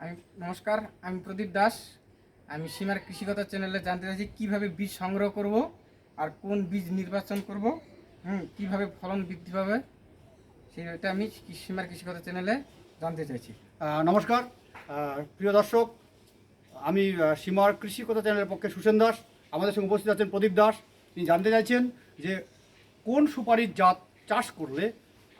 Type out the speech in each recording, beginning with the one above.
আমি নমস্কার, আমি প্রদীপ দাস। আমি সীমার কৃষিগত চ্যানেলে জানতে চাইছি, কীভাবে বীজ সংগ্রহ করব আর কোন বীজ নির্বাচন করব, হুম, কীভাবে ফলন বৃদ্ধি পাবে, সেটা আমি সীমার কৃষিগত চ্যানেলে জানতে চাইছি। নমস্কার। প্রিয় দর্শক, আমি সীমার কৃষিকতা চ্যানেলের পক্ষে সুসেন দাস। আমাদের সঙ্গে উপস্থিত আছেন প্রদীপ দাস। তিনি জানতে চাইছেন যে কোন সুপারির জাত চাষ করলে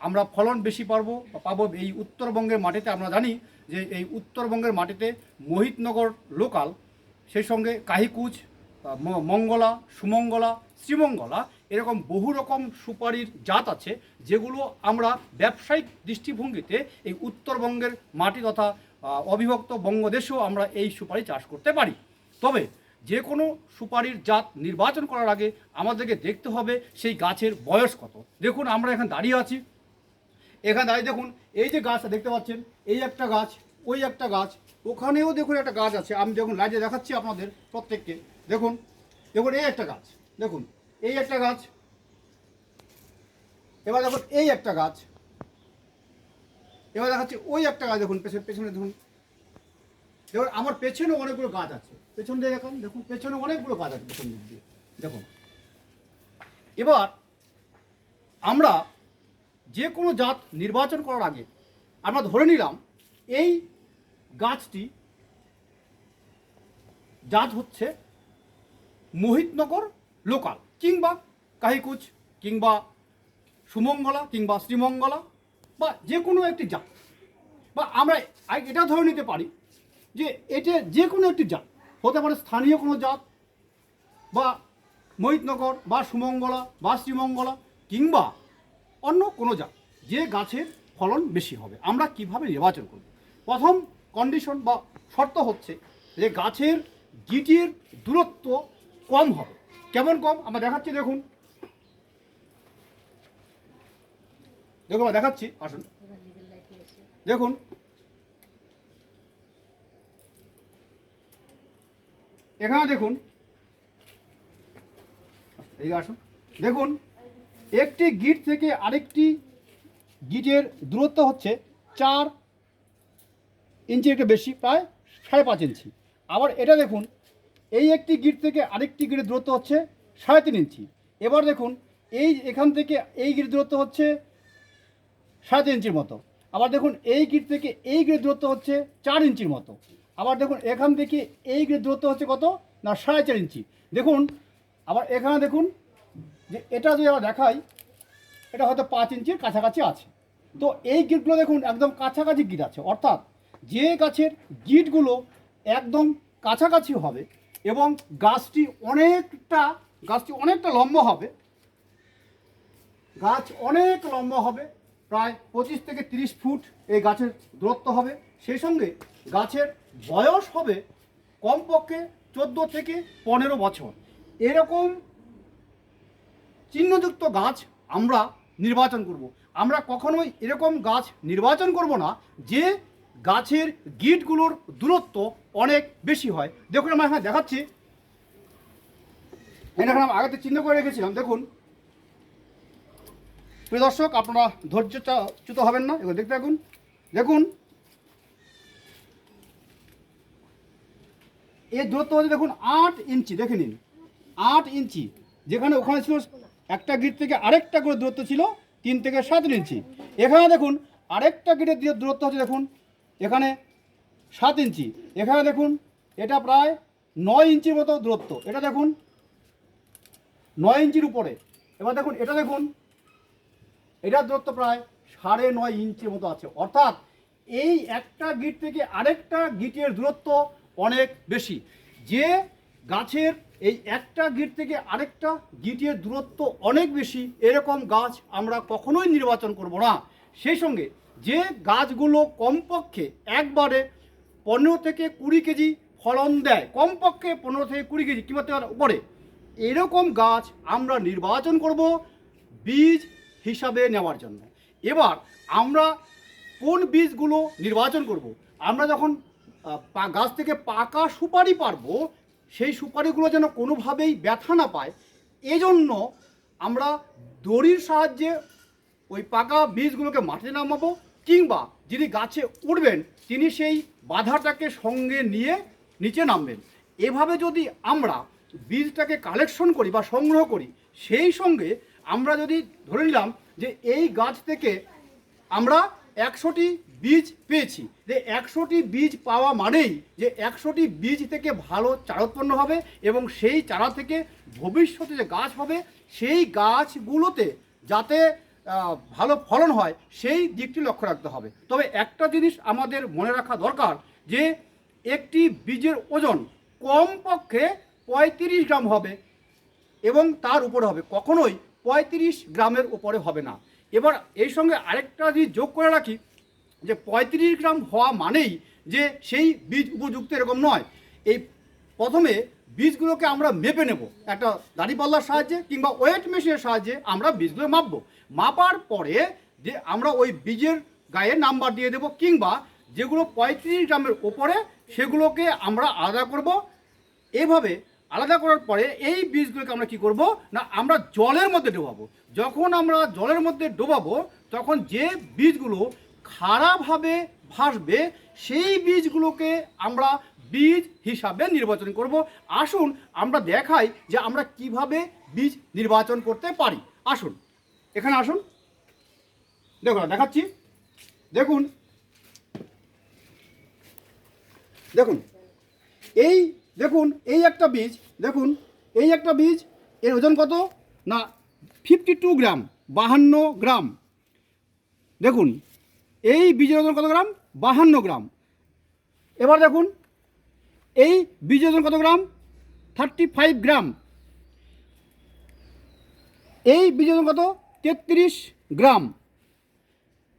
আমরা ফলন বেশি পারব বা পাবো এই উত্তরবঙ্গের মাটিতে। আমরা জানি যে এই উত্তরবঙ্গের মাটিতে মোহিতনগর লোকাল, সেই সঙ্গে কাহিকুচ মঙ্গলা, সুমঙ্গলা, শ্রীমঙ্গলা, এরকম বহু রকম সুপারির জাত আছে, যেগুলো আমরা ব্যবসায়িক দৃষ্টিভঙ্গিতে এই উত্তরবঙ্গের মাটি তথা অবিভক্ত বঙ্গদেশেও আমরা এই সুপারি চাষ করতে পারি। তবে যে কোনো সুপারির জাত নির্বাচন করার আগে আমাদেরকে দেখতে হবে সেই গাছের বয়স কত। দেখুন, আমরা এখানে দাঁড়িয়ে আছি। এখানে দাঁড়িয়ে দেখুন, এই যে গাছটা দেখতে পাচ্ছেন, এই একটা গাছ, ওই একটা গাছ, ওখানেও দেখুন একটা গাছ আছে। আমি দেখুন লাইটে দেখাচ্ছি আপনাদের প্রত্যেককে, দেখুন দেখুন এই একটা গাছ, দেখুন, এই একটা গাছ, এবার দেখুন এই একটা গাছ, এবার দেখাচ্ছি ওই একটা গাছ, দেখুন, পেছনে পেছনে দেখুন দেখুন, আমার পেছনে অনেকগুলো গাছ আছে। পেছন দিয়ে দেখুন দেখুন, পেছনে অনেকগুলো গাছ আছে পেছন দিক দিয়ে, দেখুন। এবার আমরা যে কোনো জাত নির্বাচন করার আগে আমরা ধরে নিলাম এই গাছটি জাত হচ্ছে মোহিতনগর লোকাল কিংবা কাহিকুচ কিংবা সুমঙ্গলা কিংবা শ্রীমঙ্গলা বা যে কোনো একটি জাত। বা আমরা এটা ধরে নিতে পারি যে এটা যে কোনো একটি জাত, হতে পারে স্থানীয় কোনো জাত বা মোহিতনগর বা সুমঙ্গলা বা শ্রীমঙ্গলা কিংবা অন্য কোনো জাত, যে গাছের ফলন বেশি হবে। আমরা কীভাবে নির্বাচন করব? প্রথম কন্ডিশন বা শর্ত হচ্ছে যে গাছের গিটির দূরত্ব কম হবে। কেমন কম? আমরা দেখাচ্ছি, দেখুন। দেখুন, আমরা দেখাচ্ছি, আসুন। দেখুন। এখানে দেখুন। এই আসুন। দেখুন। একটি গিট থেকে আরেকটি গিটের দূরত্ব হচ্ছে চার ইঞ্চি একটু বেশি, প্রায় সাড়ে পাঁচ ইঞ্চি। আবার এটা দেখুন, এই একটি গিট থেকে আরেকটি গিটের দূরত্ব হচ্ছে সাড়ে তিন ইঞ্চি। এবার দেখুন, এই এখান থেকে এই গিট দূরত্ব হচ্ছে সাড়ে তিন ইঞ্চির মতো। আবার দেখুন, এই গিট থেকে এই গিট দূরত্ব হচ্ছে চার ইঞ্চির মতো। আবার দেখুন, এখান থেকে এই গিট দূরত্ব হচ্ছে কত? না, সাড়ে চার ইঞ্চি। দেখুন, আবার এখানে দেখুন যে এটা যদি আমরা দেখাই, এটা হয়তো পাঁচ ইঞ্চির কাছাকাছি আছে। তো এই গিটগুলো দেখুন, একদম কাছাকাছি গিট আছে। অর্থাৎ যে গাছের গিটগুলো একদম কাছাকাছি হবে এবং গাছটি অনেকটা গাছটি অনেকটা লম্বা হবে, গাছ অনেক লম্বা হবে, প্রায় পঁচিশ থেকে তিরিশ ফুট এই গাছের দূরত্ব হবে। সেই সঙ্গে গাছের বয়স হবে কমপক্ষে চোদ্দ থেকে পনেরো বছর। এরকম চিহ্নযুক্ত গাছ আমরা নির্বাচন করব। আমরা কখনোই এরকম গাছ নির্বাচন করব না যে গাছের গিটগুলোর দূরত্ব অনেক বেশি হয়। দেখুন আমরা এখানে দেখাচ্ছি। এখানে আমি আগেতে চিহ্ন করে রেখেছিলাম। দেখুন। প্রিয় দর্শক, আপনারা ধৈর্যচ্যুত হবেন না। এগুলো দেখতে থাকুন। দেখুন। এর দূরত্ব হচ্ছে দেখুন আট ইঞ্চি। দেখে নিন। আট ইঞ্চি। যেখানে ওখানে ছিল একটা গিট থেকে আরেকটা করে দূরত্ব ছিল তিন থেকে সাত ইঞ্চি। এখানে দেখুন, আরেকটা গিটের দূর- দূরত্ব হচ্ছে দেখুন, এখানে সাত ইঞ্চি। এখানে দেখুন, এটা প্রায় নয় ইঞ্চির মতো দূরত্ব। এটা দেখুন, নয় ইঞ্চির উপরে। এবার দেখুন, এটা দেখুন, এটার দূরত্ব প্রায় সাড়ে নয় ইঞ্চির মতো আছে। অর্থাৎ এই একটা গিট থেকে আরেকটা গিটের দূরত্ব অনেক বেশি। যে গাছের এই একটা গিট থেকে আরেকটা গিটের দূরত্ব অনেক বেশি, এরকম গাছ আমরা কখনোই নির্বাচন করব না। সেই সঙ্গে যে গাছগুলো কমপক্ষে একবারে পনেরো থেকে কুড়ি কেজি ফলন দেয়, কমপক্ষে পনেরো থেকে কুড়ি কেজি কিংবা তার উপরে, এরকম গাছ আমরা নির্বাচন করব বীজ হিসাবে নেওয়ার জন্য। এবার আমরা কোন বীজগুলো নির্বাচন করব? আমরা যখন গাছ থেকে পাকা সুপারি পারব সেই সুপারিগুলো যেন কোনোভাবেই ব্যথা না পায়, এজন্য আমরা দড়ির সাহায্যে ওই পাকা বীজগুলোকে মাটিতে নামাবো কিংবা যিনি গাছে উঠবেন তিনি সেই বাধাটাকে সঙ্গে নিয়ে নিচে নামবেন। এভাবে যদি আমরা বীজটাকে কালেকশন করি বা সংগ্রহ করি, সেই সঙ্গে আমরা যদি ধরে নিলাম যে এই গাছ থেকে আমরা একশোটি বীজ পেয়েছি। যে একশোটি বীজ পাওয়া মানেই যে একশোটি বীজ থেকে ভালো চারা উৎপন্ন হবে এবং সেই চারা থেকে ভবিষ্যতে যে গাছ হবে, সেই গাছগুলোতে যাতে ভালো ফলন হয়, সেই দিকটি লক্ষ্য রাখতে হবে। তবে একটা জিনিস আমাদের মনে রাখা দরকার যে একটি বীজের ওজন কমপক্ষে পঁয়ত্রিশ গ্রাম হবে এবং তার উপরে হবে। কখনোই পঁয়ত্রিশ গ্রামের উপরে হবে না। এবার এই সঙ্গে আরেকটা যদি যোগ করে রাখি যে পঁয়ত্রিশ গ্রাম হওয়া মানেই যে সেই বীজ উপযুক্ত এরকম নয়। এই প্রথমে বীজগুলোকে আমরা মেপে নেব। একটা দাড়িপাল্লার সাহায্যে কিংবা ওয়েট মেশিনের সাহায্যে আমরা বীজগুলো মাপবো। মাপার পরে যে আমরা ওই বীজের গায়ে নাম্বার দিয়ে দেবো কিংবা যেগুলো পঁয়ত্রিশ গ্রামের ওপরে সেগুলোকে আমরা আলাদা করব। এভাবে আলাদা করার পরে এই বীজগুলোকে আমরা কি করব? না, আমরা জলের মধ্যে ডোবাবো। যখন আমরা জলের মধ্যে ডোবাবো, তখন যে বীজগুলো খারাপভাবে ভাসবে, সেই বীজগুলোকে আমরা বীজ হিসাবে নির্বাচন করব। আসুন আমরা দেখাই যে আমরা কীভাবে বীজ নির্বাচন করতে পারি। আসুন, এখানে আসুন। দেখুন দেখাচ্ছি। দেখুন। দেখুন, এই দেখুন, এই একটা বীজ, দেখুন, এই একটা বীজ, এর ওজন কত? না ফিফটি টু গ্রাম, বাহান্ন গ্রাম। দেখুন এই বীজের ওজন কত গ্রাম? বাহান্ন গ্রাম। এবার দেখুন, এই বীজের ওজন কত গ্রাম? থার্টি ফাইভ গ্রাম। এই বীজের ওজন কত? তেত্রিশ গ্রাম।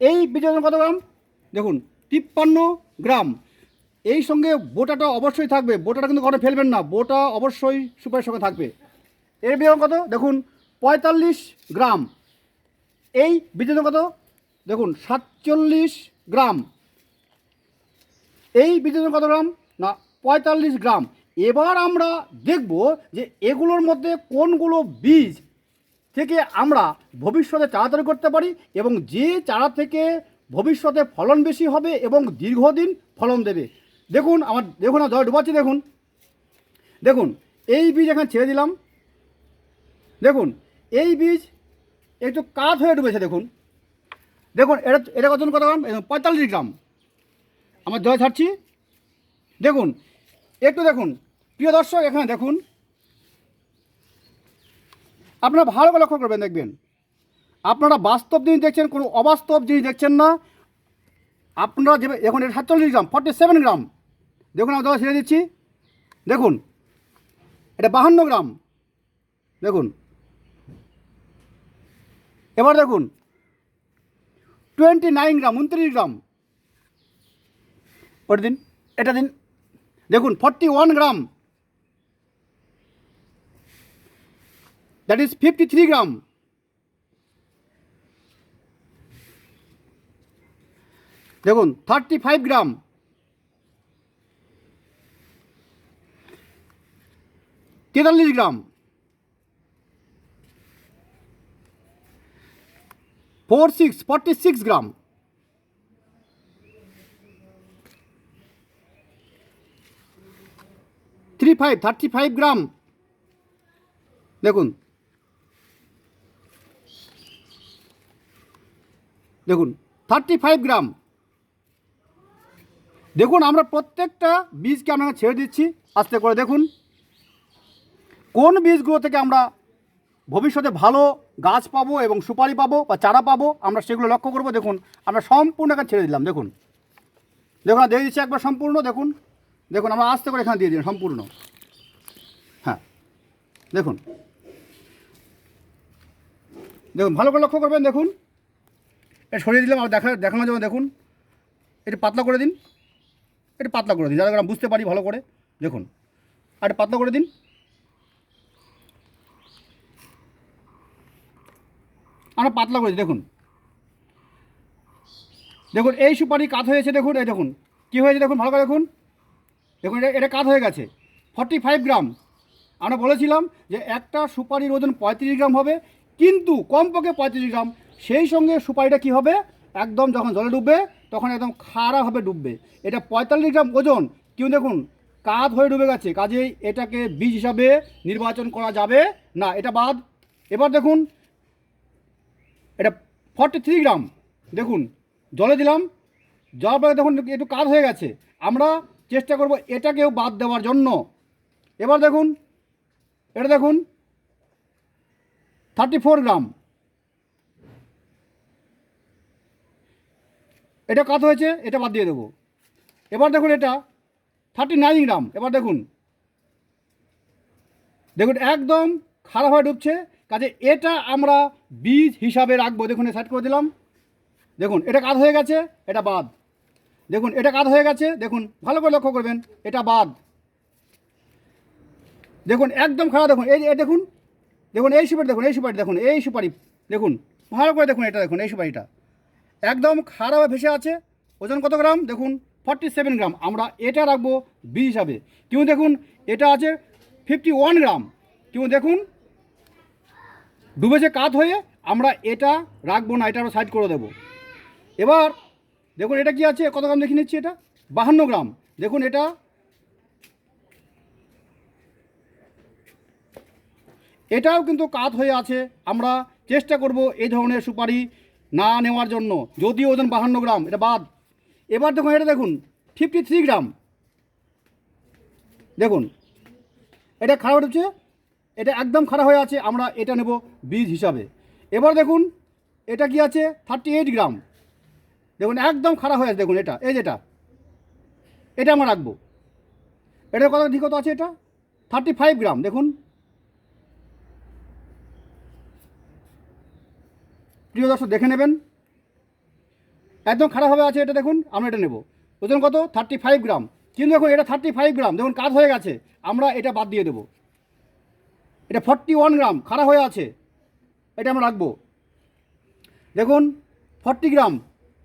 এই বীজের ওজন কত গ্রাম? দেখুন, তিপ্পান্ন গ্রাম। এই সঙ্গে বোটাটা অবশ্যই থাকবে। বোটাটা কিন্তু ঘরে ফেলবেন না। বোটা অবশ্যই সুপারের সঙ্গে থাকবে। এর বিজন কত? দেখুন, পঁয়তাল্লিশ গ্রাম। এই বীজের কত? দেখুন, সাতচল্লিশ গ্রাম। এই বীজের কত গ্রাম? না, পঁয়তাল্লিশ গ্রাম। এবার আমরা দেখব যে এগুলোর মধ্যে কোনগুলো বীজ থেকে আমরা ভবিষ্যতে চারা তৈরি করতে পারি এবং যে চারা থেকে ভবিষ্যতে ফলন বেশি হবে এবং দীর্ঘদিন ফলন দেবে। দেখুন, আমার, দেখুন জল ডুবাচ্ছি, দেখুন। দেখুন, এই বীজ এখানে ছেড়ে দিলাম। দেখুন, এই বীজ একটু কাত হয়ে ডুবেছে, দেখুন। দেখুন, এটা এটা কত কত গ্রাম? পঁয়তাল্লিশ গ্রাম। আমার জল ছাড়ছি। দেখুন, একটু দেখুন। প্রিয় দর্শক, এখানে দেখুন। আপনারা ভালো করে লক্ষ্য করবেন, দেখবেন। আপনারা বাস্তব জিনিস দেখছেন, কোনো অবাস্তব জিনিস দেখছেন না। আপনারা যে এখন এটা সাতচল্লিশ গ্রাম ফর্টি সেভেন গ্রাম। দেখুন, আমি দাদা ছেড়ে দিচ্ছি। দেখুন, এটা বাহান্ন গ্রাম। দেখুন। এবার দেখুন টোয়েন্টি নাইন গ্রাম উনত্রিশ গ্রাম ওটা দিন, এটা দিন। দেখুন forty one gram that is fifty three gram দেখুন থার্টি ফাইভ গ্রাম তেতাল্লিশ গ্রাম four six forty six gram three five thirty five gram দেখুন। দেখুন থার্টি ফাইভ গ্রাম দেখুন, আমরা প্রত্যেকটা বীজকে আমরা ছেড়ে দিচ্ছি। আস্তে করে দেখুন। কোন বীজগুলো থেকে আমরা ভবিষ্যতে ভালো গাছ পাবো এবং সুপারি পাবো বা চারা পাবো, আমরা সেগুলো লক্ষ্য করব, দেখুন, আমরা সম্পূর্ণ এখানে ছেড়ে দিলাম, দেখুন। দেখুন দিয়ে দিচ্ছি একবার সম্পূর্ণ, দেখুন। দেখুন, আমরা আস্তে করে এখানে দিয়ে দিলাম, সম্পূর্ণ। হ্যাঁ দেখুন। দেখুন, ভালো করে লক্ষ্য করবেন, দেখুন। এটা সরিয়ে দিলাম আর দেখা দেখানো যাবে দেখুন। এটা পাতলা করে দিন। এটা পাতলা করে দিন, যাতে আমরা বুঝতে পারি ভালো করে। দেখুন, আর পাতলা করে দিন। আমরা পাতলা করেছি, দেখুন। দেখুন, এই সুপারি কাত হয়েছে, দেখুন, এই দেখুন। কী হয়েছে, দেখুন, ভালো করে দেখুন। দেখুন, এটা এটা কাত হয়ে গেছে। Forty five gram. আমরা বলেছিলাম যে একটা সুপারির ওজন পঁয়ত্রিশ গ্রাম হবে, কিন্তু কমপক্ষে পঁয়ত্রিশ গ্রাম। সেই সঙ্গে সুপারিটা কী হবে? একদম যখন জলে ডুববে, তখন একদম খারাপভাবে ডুববে। এটা পঁয়তাল্লিশ গ্রাম ওজন। কেউ দেখুন কাঁধ হয়ে ডুবে গেছে। কাজেই এটাকে বীজ হিসাবে নির্বাচন করা যাবে না। এটা বাদ। এবার দেখুন এটা ফর্টি থ্রি গ্রাম দেখুন, জলে দিলাম জল পরে দেখুন একটু কাজ হয়ে গেছে। আমরা চেষ্টা করব এটাকেও বাদ দেওয়ার জন্য। এবার দেখুন, এটা দেখুন থার্টি ফোর গ্রাম এটা কাত হয়েছে, এটা বাদ দিয়ে দেবো। এবার দেখুন এটা থার্টি নাইন গ্রাম এবার দেখুন দেখুন একদম খারাপ হয়ে ডুবছে। কাজে এটা আমরা বীজ হিসাবে রাখব। দেখুন এ সাইড করে দিলাম। দেখুন, এটা কাজ হয়ে গেছে, এটা বাদ। দেখুন, এটা কাজ হয়ে গেছে, দেখুন, ভালো করে লক্ষ্য করবেন, এটা বাদ। দেখুন, একদম খারাপ, দেখুন, এই দেখুন দেখুন, এই সুপারি, দেখুন, এই সুপারি, দেখুন, এই সুপারি, দেখুন, ভালো করে দেখুন এটা, দেখুন, এই সুপারিটা। একদম খারাপ ভেসে আছে, ওজন কত গ্রাম? দেখুন ফর্টি সেভেন গ্রাম। আমরা এটা রাখব বীজ হিসাবে। কেউ দেখুন, এটা আছে ফিফটি ওয়ান গ্রাম। কেউ দেখুন ডুবেছে কাত হয়ে আমরা এটা রাখব না, এটা আমরা সাইড করে দেবো। এবার দেখুন এটা কি আছে, কত গ্রাম দেখে নিচ্ছি এটা? বাহান্ন গ্রাম। দেখুন এটা এটাও কিন্তু কাত হয়ে আছে, আমরা চেষ্টা করব এই ধরনের সুপারি না নেওয়ার জন্য, যদিও ওজন বাহান্ন গ্রাম, এটা বাদ। এবার দেখুন, এটা দেখুন ফিফটি থ্রি গ্রাম। দেখুন, এটা খারাপ হচ্ছে এটা একদম খারাপ হয়ে আছে, আমরা এটা নেব বীজ হিসাবে। এবার দেখুন, এটা কি আছে? থার্টি এইট গ্রাম দেখুন, একদম খারাপ হয়ে আছে, দেখুন এটা, এই যেটা। এটা আমরা রাখব। এটার কত, ঠিক আছে এটা? থার্টি ফাইভ গ্রাম দেখুন। প্রিয় দর্শক, দেখে নেবেন। একদম খারাপভাবে আছে এটা, দেখুন, আমরা এটা নেব। ওজন কত? থার্টি ফাইভ গ্রাম কিন্তু দেখুন, এটা থার্টি ফাইভ গ্রাম দেখুন, কাজ হয়ে গেছে। আমরা এটা বাদ দিয়ে দেবো। এটা ফর্টি ওয়ান গ্রাম খারাপ হয়ে আছে। এটা আমরা রাখব। দেখুন ফর্টি গ্রাম,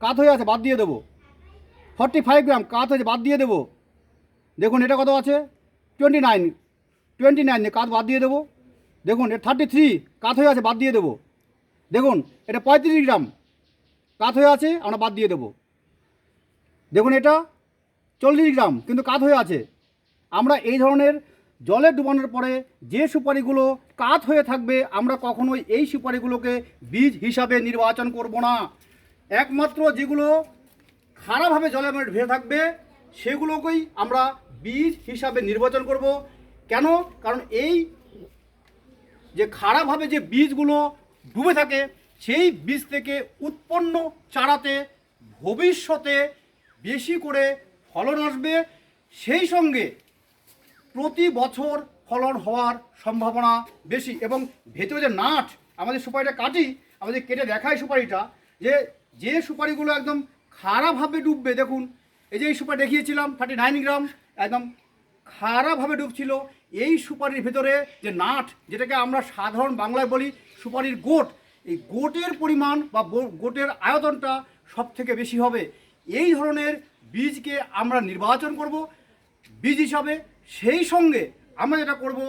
কাত হয়ে আছে, বাদ দিয়ে দেবো। ফর্টি ফাইভ গ্রাম, কাত হয়েছে বাদ দিয়ে দেবো। দেখুন, এটা কত আছে? টোয়েন্টি নাইন টোয়েন্টি নাইন কাত বাদ দিয়ে দেবো। দেখুন, এটা থার্টি থ্রি কাত হয়ে আছে, বাদ দিয়ে দেবো। দেখুন, এটা পঁয়ত্রিশ গ্রাম, কাত হয়ে আছে, আমরা বাদ দিয়ে দেবো। দেখুন, এটা চল্লিশ গ্রাম, কিন্তু কাত হয়ে আছে। আমরা এই ধরনের জলে ডুবানোর পরে যে সুপারিগুলো কাত হয়ে থাকবে, আমরা কখনোই এই সুপারিগুলোকে বীজ হিসাবে নির্বাচন করব না। একমাত্র যেগুলো খারাপভাবে জলে ভেসে থাকবে, সেগুলোকেই আমরা বীজ হিসাবে নির্বাচন করব। কেন? কারণ এই যে খারাপভাবে যে বীজগুলো ডুবে থাকে, সেই বীজ থেকে উৎপন্ন চারাতে ভবিষ্যতে বেশি করে ফলন আসবে। সেই সঙ্গে প্রতি বছর ফলন হওয়ার সম্ভাবনা বেশি এবং ভেতরে যে নাট আমাদের সুপারিটা কাটি, আমাদের কেটে দেখায় সুপারিটা, যে যে সুপারিগুলো একদম খারাপভাবে ডুববে, দেখুন, এই যে এই সুপারি দেখিয়েছিলাম থার্টি নাইন গ্রাম একদম খারাপভাবে ডুবছিল, এই সুপারির ভেতরে যে নাট, যেটাকে আমরা সাধারণ বাংলায় বলি সুপারির গোট, এই গোটের পরিমাণ বা গোটের আয়তনটা সব থেকে বেশি হবে। এই ধরনের বীজকে আমরা নির্বাচন করব। বীজ হিসাবে সেই সঙ্গে আমরা যেটা করব,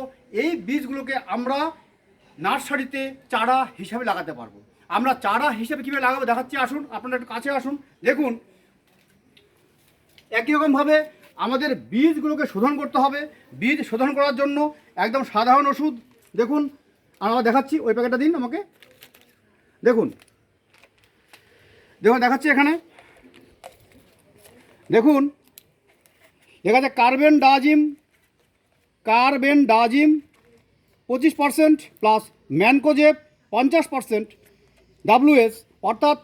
এই বীজগুলোকে আমরা নার্সারিতে চারা হিসাবে লাগাতে পারব। আমরা চারা হিসাবে কীভাবে লাগাবো দেখাচ্ছি, আসুন, আপনারা একটু কাছে আসুন। দেখুন, একই রকমভাবে আমাদের বীজগুলোকে শোধন করতে হবে। বীজ শোধন করার জন্য একদম সাধারণ ওষুধ। দেখুন, আমরা দেখাচ্ছি, ওই প্যাকেটটা দিন আমাকে। দেখুন দেখুন, দেখাচ্ছি এখানে। দেখুন, দেখা যাচ্ছে কার্বেন ডাজিম কার্বেন ডাজিম পঁচিশ পার্সেন্ট প্লাস ম্যানকোজেব পঞ্চাশ পার্সেন্ট ডাব্লিউএস। অর্থাৎ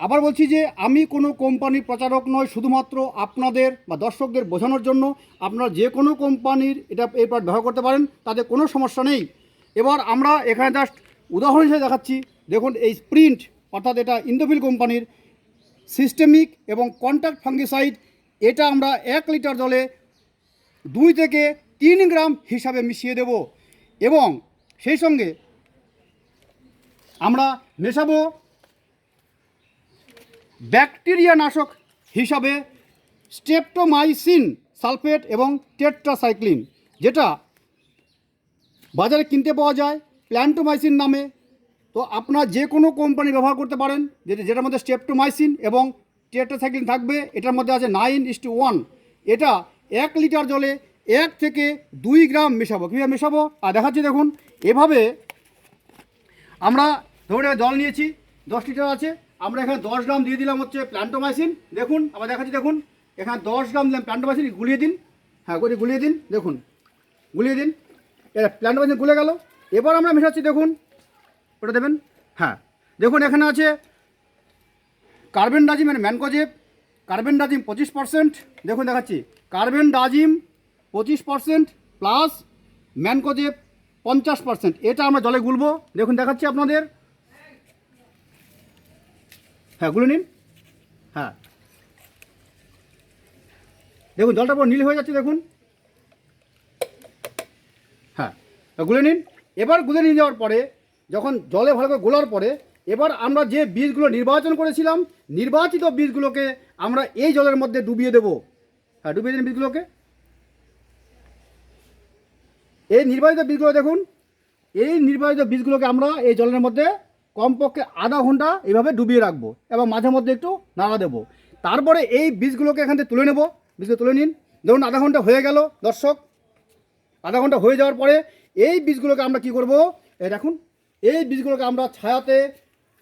আবার বলছি যে আমি কোনো কোম্পানির প্রচারক নয়, শুধুমাত্র আপনাদের বা দর্শকদের বোঝানোর জন্য আপনারা যে কোনো কোম্পানির এটা এই প্রোডাক্ট ব্যবহার করতে পারেন, তাতে কোনো সমস্যা নেই। এবার আমরা এখানে জাস্ট উদাহরণ হিসেবে দেখাচ্ছি। দেখুন, এই স্প্রিন্ট অর্থাৎ এটা ইন্দোফিল কোম্পানির সিস্টেমিক এবং কন্ট্যাক্ট ফাঙ্গিসাইড এটা আমরা এক লিটার জলে দুই থেকে তিন গ্রাম হিসাবে মিশিয়ে দেব এবং সেই সঙ্গে আমরা মেশাবো ব্যাকটেরিয়া নাশক হিসাবে স্টেপটোমাইসিন সালফেট এবং টেট্রাসাইক্লিন, যেটা বাজারে কিনতে পাওয়া যায়, প্ল্যান্টোমাইসিন নামে। তো আপনার যে কোনো কোম্পানি ব্যবহার করতে পারেন যেটা যেটার মধ্যে স্টেপটোমাইসিন এবং টেট্রাসাইক্লিন থাকবে, এটার মধ্যে আছে নাইন ইস টু ওয়ান। এটা এক লিটার জলে এক থেকে দুই গ্রাম মেশাবো। কীভাবে মেশাবো? আর দেখাচ্ছি দেখুন, এভাবে আমরা ধরে জল নিয়েছি, দশ লিটার আছে, আমরা এখানে দশ গ্রাম দিয়ে দিলাম হচ্ছে প্ল্যান্টোমাইসিন দেখুন, আবার দেখাচ্ছি দেখুন, এখানে দশ গ্রাম দিলাম প্ল্যান্টোমাইসিন গুলিয়ে দিন। হ্যাঁ করে গুলিয়ে দিন, দেখুন, গুলিয়ে দিন। এটা প্ল্যান্টোমাইসিন গুলে গেল। এবার আমরা মেশাচ্ছি দেখুন, ওটা দেবেন? হ্যাঁ দেখুন এখানে আছে কার্বেন ডাজিম মানে ম্যানকোজেব, কার্বেন ডাজিম পঁচিশ পার্সেন্ট। দেখুন দেখাচ্ছি, কার্বেন ডাজিম পঁচিশ পার্সেন্ট প্লাস ম্যানকোজেব পঞ্চাশ পার্সেন্ট এটা আমরা জলে গুলবো। দেখুন, দেখাচ্ছি আপনাদের। হ্যাঁ গুলে নিন। হ্যাঁ। দেখুন, জলটা পুরো নীল হয়ে যাচ্ছে, দেখুন। হ্যাঁ গুলে নিন। এবার গুলে নিয়ে যাওয়ার পরে, যখন জলে ভালো করে গোলার পরে, এবার আমরা যে বীজগুলো নির্বাচন করেছিলাম, নির্বাচিত বীজগুলোকে আমরা এই জলের মধ্যে ডুবিয়ে দেবো। হ্যাঁ ডুবিয়ে দিন বীজগুলোকে। এই নির্বাচিত বীজগুলো দেখুন। এই নির্বাচিত বীজগুলোকে আমরা এই জলের মধ্যে কমপক্ষে আধা ঘণ্টা এইভাবে ডুবিয়ে রাখব এবং মাঝে মধ্যে একটু নাড়া দেবো। তারপরে এই বীজগুলোকে এখান থেকে তুলে নেব। বীজগুলো তুলে নিন। ধরুন আধা ঘণ্টা হয়ে গেল দর্শক। আধা ঘণ্টা হয়ে যাওয়ার পরে এই বীজগুলোকে আমরা কি করব? এই দেখুন, এই বীজগুলোকে আমরা ছায়াতে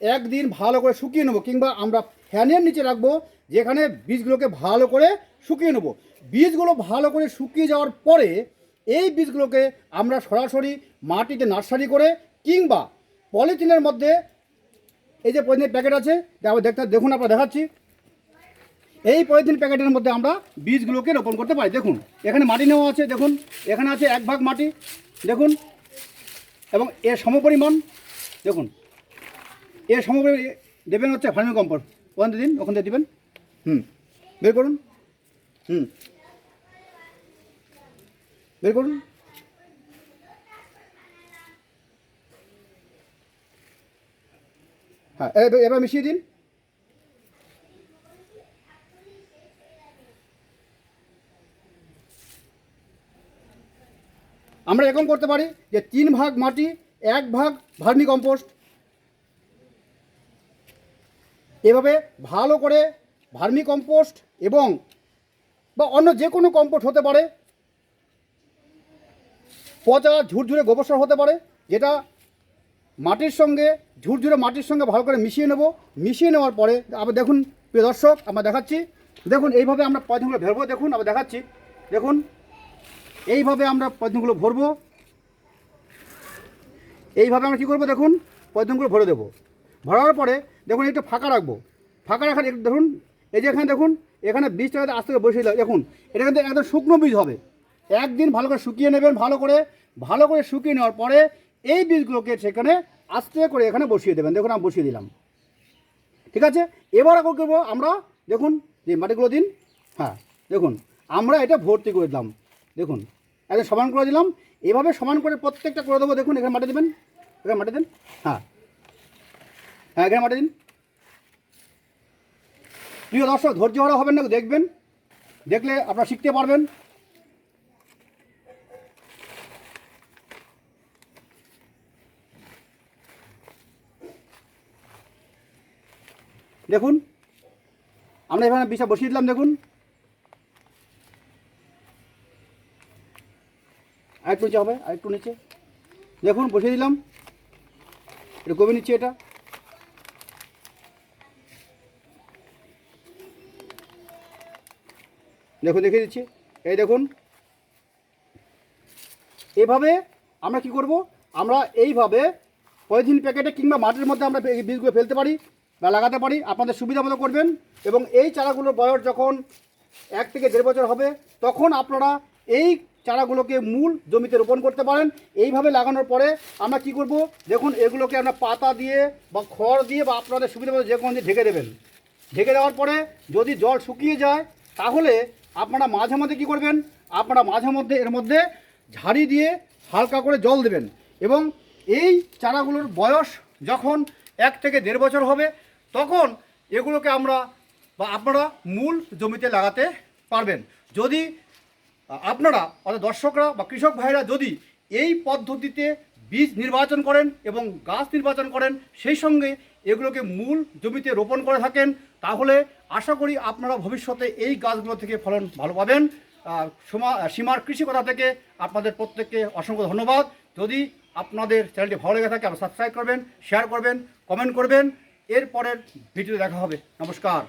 একদিন ভালো করে শুকিয়ে নেব কিংবা আমরা ফ্যানের নিচে রাখব যেখানে বীজগুলোকে ভালো করে শুকিয়ে নেব। বীজগুলো ভালো করে শুকিয়ে যাওয়ার পরে এই বীজগুলোকে আমরা সরাসরি মাটিতে নার্সারি করে কিংবা পলিথিনের মধ্যে এই যে পলিথিনের প্যাকেট আছে তারপর দেখতে দেখুন, আপনারা দেখাচ্ছি। এই পলিথিন প্যাকেটের মধ্যে আমরা বীজগুলোকে রোপণ করতে পারি। দেখুন, এখানে মাটি নেওয়া আছে, দেখুন। এখানে আছে এক ভাগ মাটি, দেখুন। এবং এর সমপরিমাণ, দেখুন। এর সমপরিমাণ দেবেন হচ্ছে ফার্মিং কম্পোস্ট ওখান দিন? ওখান থেকে দেবেন? হুম। বের করুন। হুম। বের করুন। হ্যাঁ এবার- মিশিয়ে দিন। আমরা এরকম করতে পারি যে তিন ভাগ মাটি, এক ভাগ ভার্মি কম্পোস্ট এভাবে ভালো করে ভার্মি কম্পোস্ট এবং বা অন্য যে কোনো কম্পোস্ট হতে পারে। পচা ঝুরঝুরে গোবর সার হতে পারে, যেটা মাটির সঙ্গে, ঝুরঝুরে মাটির সঙ্গে ভালো করে মিশিয়ে নেব। মিশিয়ে নেওয়ার পরে, আবার দেখুন, প্রিয় দর্শক, আমরা দেখাচ্ছি। দেখুন, এইভাবে আমরা পয়সাগুলো ভেরবো, দেখুন আবার দেখাচ্ছি। দেখুন, এইভাবে আমরা পয়সাগুলো ভরবো। এইভাবে আমরা কী করব, দেখুন পয়সাগুলো ভরে দেবো। ভরার পরে, দেখুন, একটু ফাঁকা রাখব। ফাঁকা রাখার দেখুন, এই যে এখানে, দেখুন, এখানে বীজটা আস্তে করে বসিয়ে দেখুন, এটা কিন্তু একদম শুকনো বীজ হবে। একদিন ভালো করে শুকিয়ে নেবেন, ভালো করে ভালো করে শুকিয়ে নেওয়ার পরে এই বীজগুলোকে সেখানে আস্তে করে এখানে বসিয়ে দেবেন। দেখুন, আমি বসিয়ে দিলাম। ঠিক আছে? এবার এখন করব আমরা, দেখুন, যে মাটিগুলো দিন হ্যাঁ দেখুন, আমরা এটা ভর্তি করে দিলাম। দেখুন, একদম সমান করে দিলাম। এভাবে সমান করে প্রত্যেকটা করে দেবো। দেখুন, এখানে মাটি দেবেন? এখানে মাটি দেন? হ্যাঁ। হ্যাঁ এখানে মাটি দিন। প্রিয় দর্শক, ধৈর্য হারা হবেন না, দেখবেন। দেখলে আপনারা শিখতে পারবেন। দেখুন, আমরা এখানে বিষা বসিয়ে দিলাম, দেখুন। আরেকটু নিচে হবে, আরেকটু নিচে। দেখুন, বসিয়ে দিলাম। এটা কমে নিচ্ছি এটা। দেখুন, দেখিয়ে দিচ্ছি। এই দেখুন। এভাবে আমরা কি করব? আমরা এইভাবে পলিথিন প্যাকেটে কিংবা মাটির মধ্যে আমরা বীজগুলো ফেলতে পারি। বা লাগাতে পারি, আপনাদের সুবিধা মতো করবেন। এবং এই চারাগুলোর বয়স যখন এক থেকে দেড় বছর হবে, তখন আপনারা এই চারাগুলোকে মূল জমিতে রোপণ করতে পারেন। এইভাবে লাগানোর পরে আমরা কি করব, দেখুন, এগুলোকে আমরা পাতা দিয়ে বা খড় দিয়ে বা আপনাদের সুবিধা মতো যে কোনো দিয়ে ঢেকে দেবেন। ঢেকে দেওয়ার পরে যদি জল শুকিয়ে যায়, তাহলে আপনারা মাঝে মধ্যে কী করবেন, আপনারা মাঝে মধ্যে এর মধ্যে ঝাড়ি দিয়ে হালকা করে জল দেবেন। এবং এই চারাগুলোর বয়স যখন এক থেকে দেড় বছর হবে তখন এগুলোকে আমরা বা আপনারা মূল জমিতে লাগাতে পারবেন। যদি, আপনারা অর্থাৎ দর্শকরা বা কৃষক ভাইরা যদি এই পদ্ধতিতে বীজ নির্বাচন করেন এবং গাছ নির্বাচন করেন, সেই সঙ্গে এগুলোকে মূল জমিতে রোপণ করে থাকেন, তাহলে আশা করি আপনারা ভবিষ্যতে এই গাছগুলো থেকে ফলন ভালো পাবেন। সীমার কৃষি কথা থেকে আপনাদের প্রত্যেককে অসংখ্য ধন্যবাদ। যদি আপনাদের চ্যানেলটি ভালো লেগে থাকে আপনারা সাবস্ক্রাইব করবেন শেয়ার করবেন কমেন্ট করবেন। এরপরের ভিডিও দেখা হবে। নমস্কার।